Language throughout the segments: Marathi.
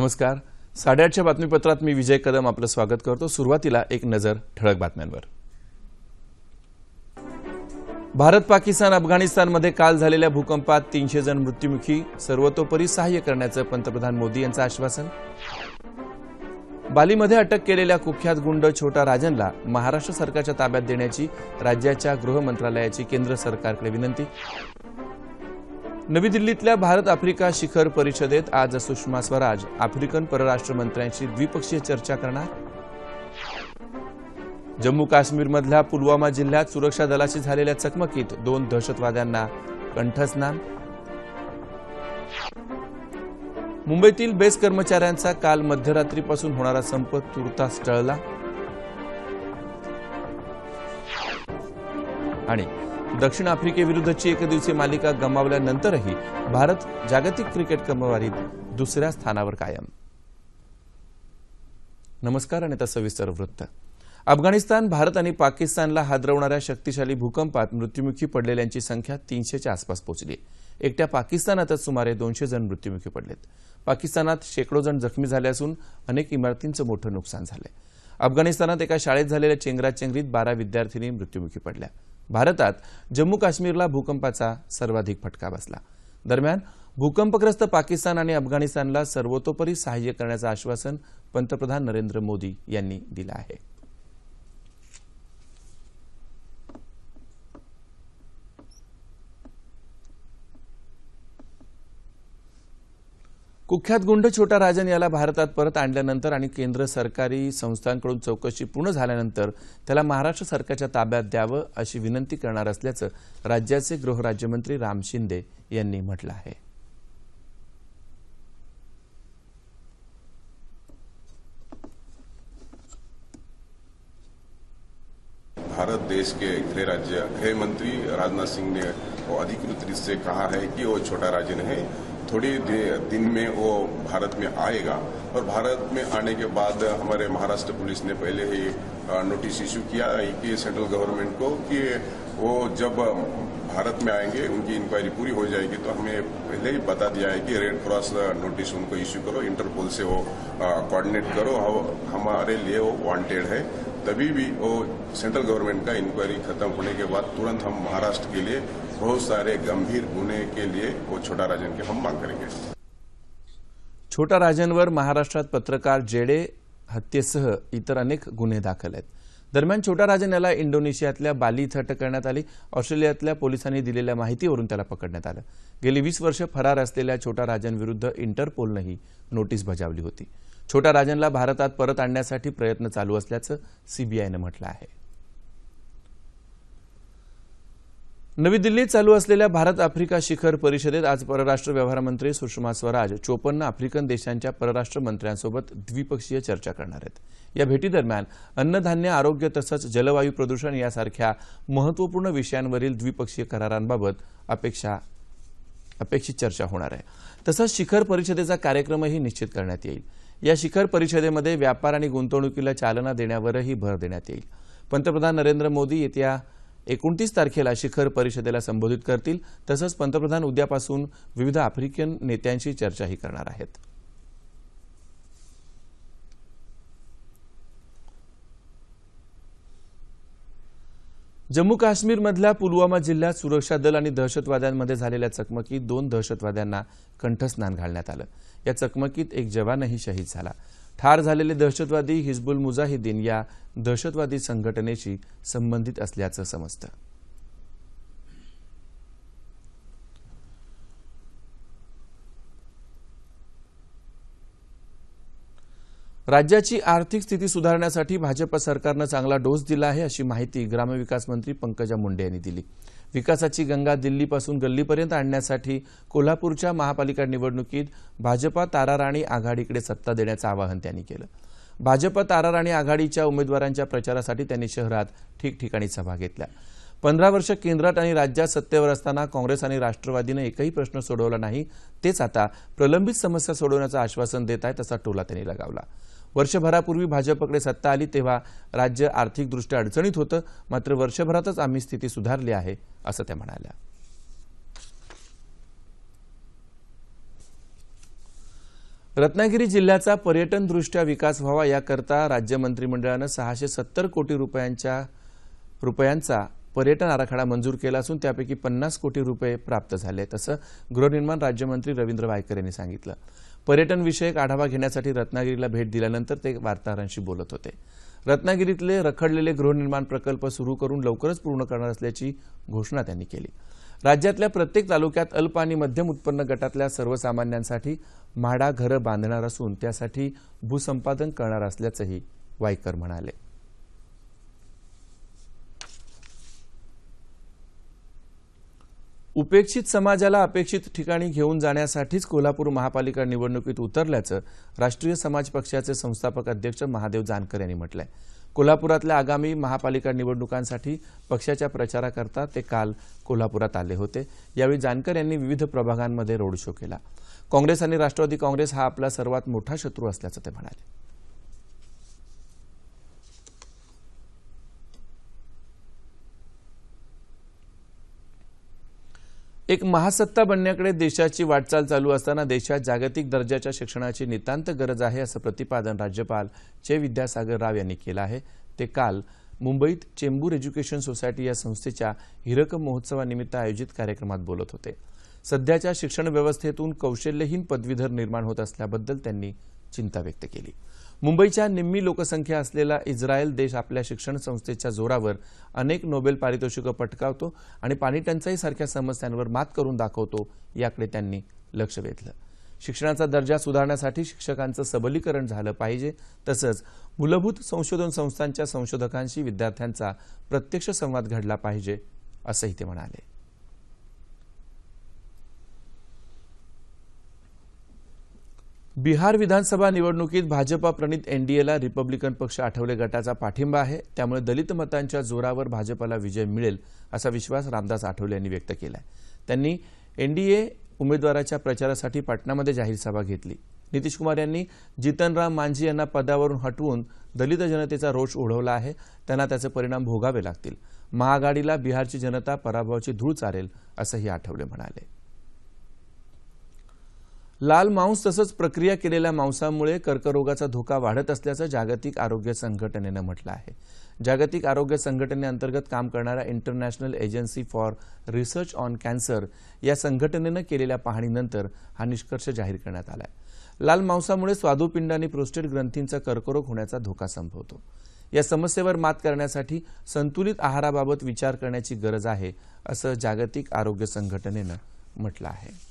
नमस्कार. साडेआठच्या बातमीपत्रात मी विजय कदम आपलं स्वागत करतो. सुरुवातीला एक नजर ठळक बातम्यांवर. भारत पाकिस्तान अफगाणिस्तानमध्ये काल झालेल्या भूकंपात तीनशे जण मृत्युमुखी सर्वतोपरी सहाय्य करण्याचं पंतप्रधान मोदी यांचं आश्वासन. बालीमध्ये अटक केलेल्या कुख्यात गुंड छोटा राजनला महाराष्ट्र सरकारच्या ताब्यात देण्याची राज्याच्या गृह मंत्रालयाची केंद्र सरकारकडे विनंती. नवी दिल्लीतल्या भारत आफ्रिका शिखर परिषदेत आज सुषमा स्वराज आफ्रिकन परराष्ट्र मंत्र्यांशी द्विपक्षीय चर्चा करणार? जम्मू काश्मीरमधल्या पुलवामा जिल्ह्यात सुरक्षा दलाशी झालेल्या चकमकीत दोन दहशतवाद्यांना कंठस्नान. मुंबईतील बेस्ट कर्मचाऱ्यांचा काल मध्यरात्रीपासून होणारा संप तुर्तास टळला. आणि दक्षिण आफ्रिकेविरुद्धची एकदिवसीय मालिका गमावल्यानंतरही भारत जागतिक क्रिकेट क्रमवारीत दुसऱ्या स्थानावर कायम. नमस्कार आणि आता सविस्तर वृत्त. अफगाणिस्तान भारत आणि पाकिस्तानला हादरवणाऱ्या शक्तिशाली भूकंपात मृत्युमुखी पडलेल्यांची संख्या तीनशेच्या आसपास पोहोचली. एकट्या पाकिस्तानातच सुमारे दोनशे जण मृत्युमुखी पडलेत. पाकिस्तानात शेकडो जण जखमी झाले असून अनेक इमारतींचं मोठं नुकसान झालंय. अफगाणिस्तानात एका शाळेत झालेल्या चेंगराचेंगरीत बारा विद्यार्थिनी मृत्युमुखी पडल्या. भारतात जम्मू काश्मीरला भूकंपाचा सर्वाधिक फटका बसला. दरम्यान भूकंपग्रस्त पाकिस्तान आणि अफगाणिस्तानला सर्वतोपरी सहाय्य करण्याचं आश्वासन पंतप्रधान नरेंद्र मोदी यांनी दिलं आहे. कुख्यात गुंड छोटा राजन याला भारतात परत आणल्यानंतर आणि केंद्र सरकारी संस्थांकडून चौकशी पूर्ण झाल्यानंतर त्याला महाराष्ट्र सरकारच्या ताब्यात द्यावं अशी विनंती करणार असल्याचं राज्याचे गृहराज्यमंत्री राम शिंदे यांनी म्हटलं आहे. भारत देश के गृह राज्य गृह मंत्री राजनाथ सिंह ने अधिकृत रूप से कहा है कि वो छोटा राजन है। थोड़ी दिन में वो भारत में आएगा। और भारत में आने के बाद हमारे महाराष्ट्र पुलिस ने पहले ही नोटिस इश्यू किया है कि सेंट्रल गवर्नमेंट को कि वो जब भारत में आएँगे, उनकी इंक्वायरी पूरी हो जाएगी तो हमें पहले ही बता दिया है कि रेड क्रॉस नोटिस उनको इश्यू करो इंटरपोल से वो कोऑर्डिनेट करो हम- हमारे लिए वो वांटेड है। तभी भी वो सेंट्रल गवर्नमेंट का इंक्वायरी खत्म होने के बाद तुरंत हम महाराष्ट्र के लिए बहुत सारे गंभीर गुन्हे के लिए वो छोटा राजन की हम मांग करेंगे। छोटा राजनवर महाराष्ट्रात पत्रकार जेडे हत्येसह इतर अनेक गुन्हे दाखल आहेत. दरम्यान छोटा राजन याला इंडोनेशियातल्या बाली इथं अटक करण्यात आली. ऑस्ट्रेलियातल्या पोलिसांनी दिलेल्या माहितीवरून त्याला पकडण्यात आलं. गेली वीस वर्ष फरार असलेल्या छोटा राजनविरुद्ध इंटरपोलनंही नोटीस बजावली होती. छोटा राजनला भारतात परत आणण्यासाठी प्रयत्न चालू असल्याचं सीबीआयनं म्हटलं आहे. नवी दिल्लीत चालू असलेल्या भारत आफ्रिका शिखर परिषदेत आज परराष्ट्र व्यवहार मंत्री सुषमा स्वराज चोपन्न आफ्रिकन देशांच्या परराष्ट्र मंत्र्यांसोबत द्विपक्षीय चर्चा करणार आहेत. या भेटीदरम्यान अन्नधान्य आरोग्य तसंच जलवायू प्रदूषण यासारख्या महत्त्वपूर्ण विषयांवरील द्विपक्षीय करारांबाबत अपेक्षा अपेक्षित चर्चा होणार आहे. तसंच शिखर परिषदेचा कार्यक्रमही निश्चित करण्यात येईल. या शिखर परिषदेमध्ये व्यापार आणि गुंतवणुकीला चालना देण्यावरही भर देण्यात येईल. पंतप्रधान नरेंद्र मोदी येत्या एकोणतीस तारखेला शिखर परिषदेला संबोधित करतील. तसंच पंतप्रधान उद्यापासून विविध आफ्रिकन नेत्यांशी चर्चाही करणार आहेत. जम्मू काश्मीरमधल्या पुलवामा जिल्ह्यात सुरक्षा दल आणि दहशतवाद्यांमध्ये झालेल्या चकमकीत दोन दहशतवाद्यांना कंठस्नान घालण्यात आलं. या चकमकीत एक जवानही शहीद झाला. ठार झालेले दहशतवादी हिजबुल मुजाहिदीन या दहशतवादी संघटनेशी संबंधित असल्याचं समजतं. राज्याची आर्थिक स्थिती सुधारण्यासाठी भाजप सरकारनं चांगला डोस दिला आहे अशी माहिती ग्रामविकास मंत्री पंकजा मुंडे यांनी दिली. विकासाची गंगा दिल्लीपासून गल्लीपर्यंत आणण्यासाठी कोल्हापूरच्या महापालिका निवडणुकीत भाजपा ताराराणी आघाडीकडे सत्ता देण्याचं आवाहन त्यांनी केलं. भाजप ताराराणी आघाडीच्या उमेदवारांच्या प्रचारासाठी त्यांनी शहरात ठिकठिकाणी सभा घेतल्या. पंधरा वर्ष केंद्रात आणि राज्यात सत्तेवर असताना काँग्रेस आणि राष्ट्रवादीनं एकही प्रश्न सोडवला नाही तेच आता प्रलंबित समस्या सोडवण्याचं आश्वासन देत आहेत असा टोला त्यांनी लगावला. वर्षभरापूर्वी भाजपकडे सत्ता आली तेव्हा राज्य आर्थिकदृष्ट्या अडचणीत होतं. मात्र वर्षभरातच आम्ही स्थिती सुधारली आहे असं त्या म्हणाल्या. रत्नागिरी जिल्ह्याचा पर्यटनदृष्ट्या विकास व्हावा याकरता राज्य मंत्रिमंडळानं सहाशे सत्तर कोटी रुपयांच्या रुपयांचा पर्यटन आराखडा मंजूर केला असून त्यापैकी पन्नास कोटी रुपये प्राप्त झाले असं गृहनिर्माण राज्यमंत्री रवींद्र वायकर यांनी सांगितलं. पर्यटन विषयक आढावा घेण्यासाठी रत्नागिरीला भेट दिल्यानंतर ते वार्ताहरांशी बोलत होते. रत्नागिरीतले रखडलेले गृहनिर्माण प्रकल्प सुरू करून लवकरच पूर्ण करणार असल्याची घोषणा त्यांनी केली. राज्यातल्या प्रत्येक तालुक्यात अल्प आणि मध्यम उत्पन्न गटातल्या सर्वसामान्यांसाठी म्हाडा घरं बांधणार असून त्यासाठी भूसंपादन करणार असल्याचंही वायकर म्हणाले. उपेक्षित समाजाला अपेक्षित ठिकाणी घेऊन जाण्यासाठीच कोल्हापूर महापालिका निवडणुकीत उतरल्याचं राष्ट्रीय समाज पक्षाचे संस्थापक अध्यक्ष महादेव जानकर यांनी म्हटलंय. कोल्हापुरातल्या आगामी महापालिका निवडणुकांसाठी पक्षाच्या प्रचाराकरता ते काल कोल्हापुरात आले होते. यावेळी जानकर यांनी विविध प्रभागांमध्ये रोड शो केला. काँग्रेस आणि राष्ट्रवादी काँग्रेस हा आपला सर्वात मोठा शत्रू असल्याचं ते म्हणाले. एक महासत्ता बनण्याकडे देशाची वाटचाल चालू असताना देशात जागतिक दर्जाच्या शिक्षणाची नितांत गरज आहे असं प्रतिपादन राज्यपाल चे विद्यासागर राव यांनी केलं आहे. ते काल मुंबईत चेंबूर एज्युकेशन सोसायटी या संस्थेच्या हिरक महोत्सवानिमित्त आयोजित कार्यक्रमात बोलत होते. सध्याच्या शिक्षण व्यवस्थेतून कौशल्यहीन पदवीधर निर्माण होत असल्याबद्दल त्यांनी चिंता व्यक्त केली. मुंबईच्या निम्मी लोकसंख्या असलेला इस्रायल देश आपल्या शिक्षण संस्थेच्या जोरावर अनेक नोबेल पारितोषिकं पटकावतो आणि पाणीटंचाईसारख्या सारख्या समस्यांवर मात करून दाखवतो याकडे त्यांनी लक्ष वेधलं. शिक्षणाचा दर्जा सुधारण्यासाठी शिक्षकांचं सबलीकरण झालं पाहिजे तसंच मूलभूत संशोधन संस्थांच्या संशोधकांशी विद्यार्थ्यांचा प्रत्यक्ष संवाद घडला पाहिजे असंही ते म्हणाले. बिहार विधानसभा निवडणुकीत भाजपा प्रणित एनडीएला रिपब्लिकन पक्ष आठवले गटाचा पाठिंबा आहे. त्यामुळे दलित मतांच्या जोरावर भाजपला विजय मिळेल असा विश्वास रामदास आठवले यांनी व्यक्त केला त्यांनी एनडीए उमेदवाराच्या प्रचारासाठी पाटणामध्ये जाहीर सभा घेतली. नितीश कुमार यांनी जितनराम मांझी यांना पदावरून हटवून दलित जनतेचा रोष ओढवला आहे. त्यांना त्याचे परिणाम भोगावे लागतील. महाआघाडीला बिहारची जनता पराभवाची धूळ चालेल असंही आठवले म्हणाले. लाल मांस तसंच प्रक्रिया केलेल्या मांसामुळे कर्करोगाचा धोका वाढत असल्याचं जागतिक आरोग्य संघटनेनं म्हटलं आहे. जागतिक आरोग्य संघटनेअंतर्गत काम करणाऱ्या international agency for research on cancer या संघटनेनं केलेल्या पाहणीनंतर हा निष्कर्ष जाहीर करण्यात आला आहे लाल मांसामुळे स्वादुपिंड आणि प्रोस्टेट ग्रंथींचा कर्करोग होण्याचा धोका संभवतो. या समस्येवर मात करण्यासाठी संतुलित आहाराबाबत विचार करण्याची गरज आहे असं जागतिक आरोग्य संघटनेनं म्हटलं आहे.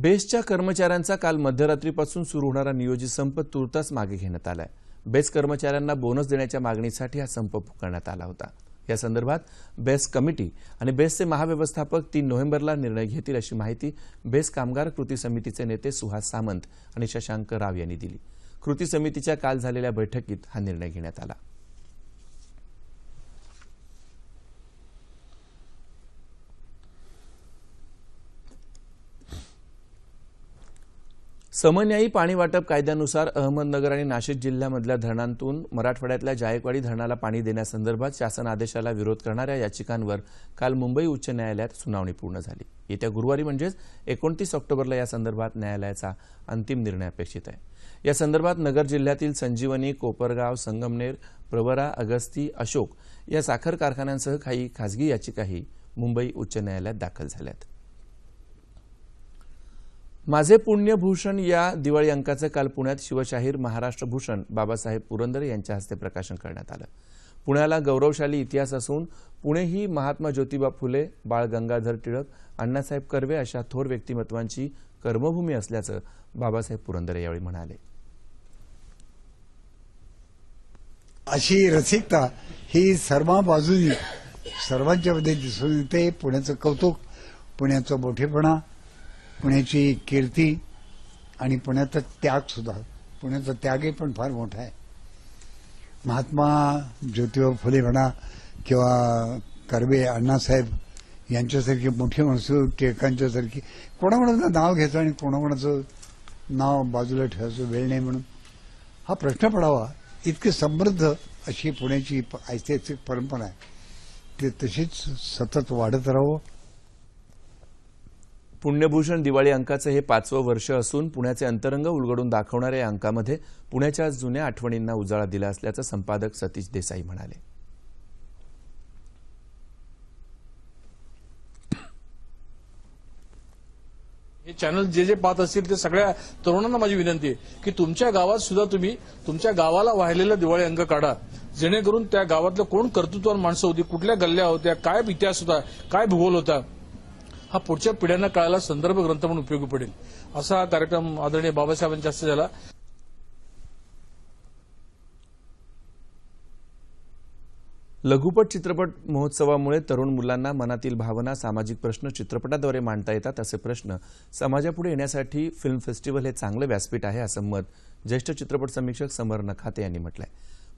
बेस्टच्या कर्मचाऱ्यांचा काल मध्यरात्रीपासून सुरू होणारा नियोजित संप तुर्तास मागे घेण्यात आलाय. बेस्ट कर्मचाऱ्यांना बोनस देण्याच्या मागणीसाठी हा संप पुकारण्यात आला होता. या संदर्भात बेस्ट कमिटी आणि बेस्टचे महाव्यवस्थापक तीन नोव्हेंबरला निर्णय घेतील अशी माहिती बेस्ट कामगार कृती समितीचे नेते सुहास सामंत आणि शशांक राव यांनी दिली. कृती समितीच्या काल झालेल्या बैठकीत हा निर्णय घेण्यात आला. समन्यायी पाणी वाटप कायद्यानुसार अहमदनगर आणि नाशिक जिल्ह्यामधल्या धरणांतून मराठवाड्यातल्या जायकवाडी धरणाला पाणी देण्यासंदर्भात शासन आदेशाला विरोध करणाऱ्या याचिकांवर काल मुंबई उच्च न्यायालयात सुनावणी पूर्ण झाली. येत्या गुरुवारी म्हणजेच एकोणतीस ऑक्टोबरला या संदर्भात न्यायालयाचा अंतिम निर्णय अपेक्षित आहे. या संदर्भात नगर जिल्ह्यातील संजीवनी कोपरगाव संगमनेर प्रवरा अगस्ती अशोक या साखर कारखान्यांसह काही खासगी याचिकाही मुंबई उच्च न्यायालयात दाखल झाल्या आहेत माझे पुण्यभूषण या दिवाळी अंकाचं काल पुण्यात शिवशाहीर महाराष्ट्र भूषण बाबासाहेब पुरंदरे यांच्या हस्ते प्रकाशन करण्यात आलं. पुण्याला गौरवशाली इतिहास असून पुणे ही महात्मा ज्योतिबा फुले बाळ गंगाधर टिळक अण्णासाहेब कर्वे अशा थोर व्यक्तिमत्वांची कर्मभूमी असल्याचं बाबासाहेब पुरंदरे यावेळी म्हणाले. अशी रसिकता ही सर्व बाजूनी सर्वांच्या मध्ये दिसून येते. पुण्याचं कौतुक पुण्याचं मोठेपणा पुण्याची कीर्ती आणि पुण्याचा त्याग सुद्धा. पुण्याचा त्यागही पण फार मोठा आहे. महात्मा ज्योतिबा फुले म्हणा किंवा कर्वे अण्णासाहेब यांच्यासारखी मोठी माणसं टिळकांच्यासारखी कोणाकोणाचं नाव घ्यायचं आणि कोणाकोणाचं नाव बाजूला ठेवायचं वेळ नाही म्हणून. हा प्रश्न पडावा. इतकी समृद्ध अशी पुण्याची प- ऐतिहासिक परंपरा आहे. ती तशीच सतत वाढत राहावं. पुण्यभूषण दिवाळी अंकाचं हे पाचवं वर्ष असून पुण्याचे अंतरंग उलगडून दाखवणाऱ्या या अंकामध्ये पुण्याच्या जुन्या आठवणींना उजाळा दिला असल्याचं संपादक सतीश देसाई म्हणाले. हे चॅनल जे जे पाहत असतील ते सगळ्या तरुणांना माझी विनंती आहे की तुमच्या गावात सुद्धा तुम्ही तुमच्या गावाला वाहिलेला दिवाळी अंक काढा. जेणेकरून त्या गावातलं कोण कर्तृत्वान माणसं होती कुठल्या गल्ल्या होत्या काय इतिहास होता काय भूगोल होता हा पुढच्या पिढ्यांना कळायला संदर्भ ग्रंथ म्हणून उपयोगी पडेल. असा हा कार्यक्रम आदरणीय बाबासाहेबांच्या हस्ते झाला. लघुपट चित्रपट महोत्सवामुळे तरुण मुलांना मनातील भावना सामाजिक प्रश्न चित्रपटाद्वारे मांडता येतात असे प्रश्न समाजापुढे येण्यासाठी फिल्म फेस्टिवल हे चांगलं व्यासपीठ आहे असं मत ज्येष्ठ चित्रपट समीक्षक समर नखाते यांनी म्हटलंय.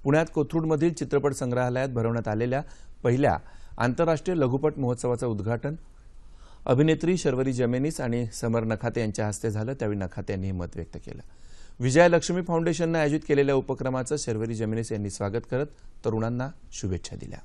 पुण्यात कोथरूडमधील चित्रपट संग्रहालयात भरवण्यात आलेल्या पहिल्या आंतरराष्ट्रीय लघुपट महोत्सवाचं उद्घाटन अभिनेत्री शर्वरी जमेनीस आणि समर नखाते यांच्या हस्ते झालं. त्यावेळी नखाते यांनी हे मत व्यक्त केलं. विजयालक्ष्मी फाउंडेशननं आयोजित केलेल्या उपक्रमाचं शर्वरी जमेनीस यांनी स्वागत करत तरुणांना शुभेच्छा दिल्या.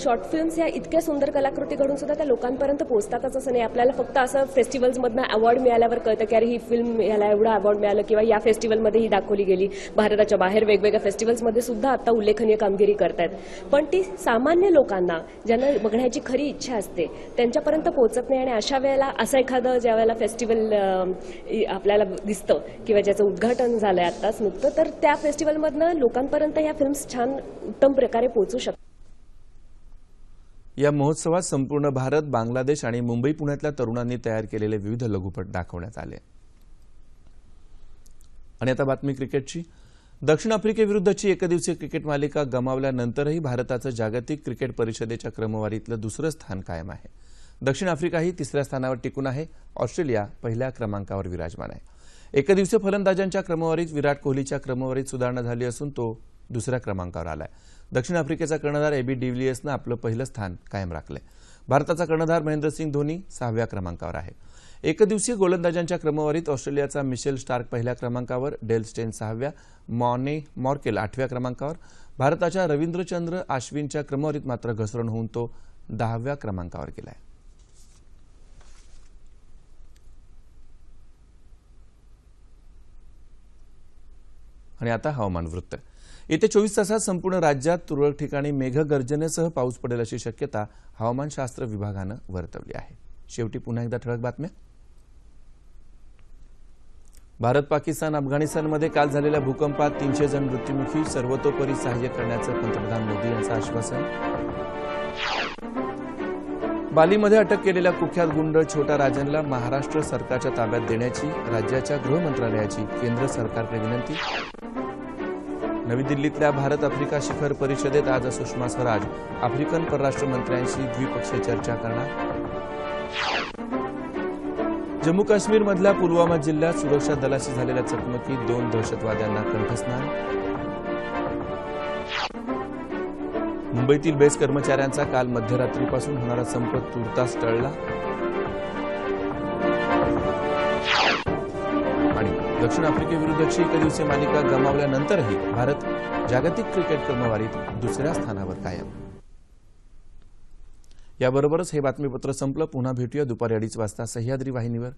शॉर्ट फिल्म्स या इतक्या सुंदर कलाकृती घडून सुद्धा त्या लोकांपर्यंत पोहोचतातच असं नाही. आपल्याला फक्त असं फेस्टिवल्समधनं अवॉर्ड मिळाल्यावर कळतं की अरे ही फिल्म याला एवढं अवॉर्ड मिळालं किंवा या फेस्टिवलमध्ये ही दाखवली गेली. भारताच्या बाहेर वेगवेगळ्या फेस्टिवल्समध्ये सुद्धा आता उल्लेखनीय कामगिरी करतायत. पण ती सामान्य लोकांना ज्यांना बघण्याची खरी इच्छा असते त्यांच्यापर्यंत पोहोचत नाही आणि अशा वेळेला असं एखादं ज्या वेळेला फेस्टिवल आपल्याला दिसतं किंवा ज्याचं उद्घाटन झालंय आत्ताच नुकतं तर त्या फेस्टिवलमधनं लोकांपर्यंत ह्या फिल्म्स छान उत्तम प्रकारे पोहोचू शकतात. या महोत्सवात संपूर्ण भारत बांगलादेश आणि मुंबई पुण्यातल्या तरुणांनी तयार केलेले विविध लघुपट दाखवण्यात आले. आणि आता बातमी क्रिकेटची. दक्षिण आफ्रिकेविरुद्धची एकदिवसीय क्रिकेट मालिका गमावल्यानंतरही भारताचं जागतिक क्रिकेट परिषदेच्या क्रमवारीतलं दुसरं स्थान कायम आहे. दक्षिण आफ्रिकाही तिसऱ्या स्थानावर टिकून आहे. ऑस्ट्रेलिया पहिल्या क्रमांकावर विराजमान आहे. एकदिवसीय फलंदाजांच्या क्रमवारीत विराट कोहलीच्या क्रमवारीत सुधारणा झाली असून तो दुसऱ्या क्रमांकावर आलाय. दक्षिण आफ्रिकेचा कर्णधार एबी डिव्हिलियर्सनं आपलं पहिलं स्थान कायम राखलंय. भारताचा कर्णधार महेंद्रसिंग धोनी सहाव्या क्रमांकावर आहे. एकदिवसीय गोलंदाजांच्या क्रमवारीत ऑस्ट्रेलियाचा मिशेल स्टार्क पहिल्या क्रमांकावर डेल स्टेन सहाव्या मॉने मॉर्केल आठव्या क्रमांकावर भारताच्या रवींद्रचंद्र आश्विनच्या क्रमवारीत मात्र घसरण होऊन तो दहाव्या क्रमांकावर गेलाय. आणि आता हवामान वृत्त. येत्या चोवीस तासात संपूर्ण राज्यात तुरळक ठिकाणी मेघगर्जनेसह पाऊस पडेल अशी शक्यता हवामानशास्त्र विभागानं वर्तवली आहे. शेवटी पुन्हा एकदा ठळक बातम्या. भारत पाकिस्तान अफगाणिस्तानमध्ये काल झालेल्या भूकंपात तीनशे जण मृत्युमुखी सर्वतोपरी सहाय्य करण्याचं पंतप्रधान मोदी यांचं आश्वासन. बालीमध्ये अटक केलेल्या कुख्यात गुंड छोटा राजनला महाराष्ट्र सरकारच्या ताब्यात देण्याची राज्याच्या गृह मंत्रालयाची केंद्र सरकारकडे विनंती. नवी दिल्लीतल्या भारत आफ्रिका शिखर परिषदेत आज सुषमा स्वराज आफ्रिकन परराष्ट्र मंत्र्यांशी द्विपक्षीय चर्चा करणार. जम्मू काश्मीरमधल्या पुलवामा जिल्ह्यात सुरक्षा दलाशी झालेल्या चकमकीत दोन दहशतवाद्यांना कंठस्नान. मुंबईतील बेस्ट कर्मचाऱ्यांचा काल मध्यरात्रीपासून होणारा संप तुर्तास टळला. दक्षिण आफ्रिकेविरुद्धची एकदिवसीय मालिका गमावल्यानंतरही भारत जागतिक क्रिकेट क्रमवारीत दुसऱ्या स्थानावर कायम. याबरोबरच हे बातमीपत्र संपलं. पुन्हा भेटूया दुपारी अडीच वाजता सह्याद्री वाहिनीवर.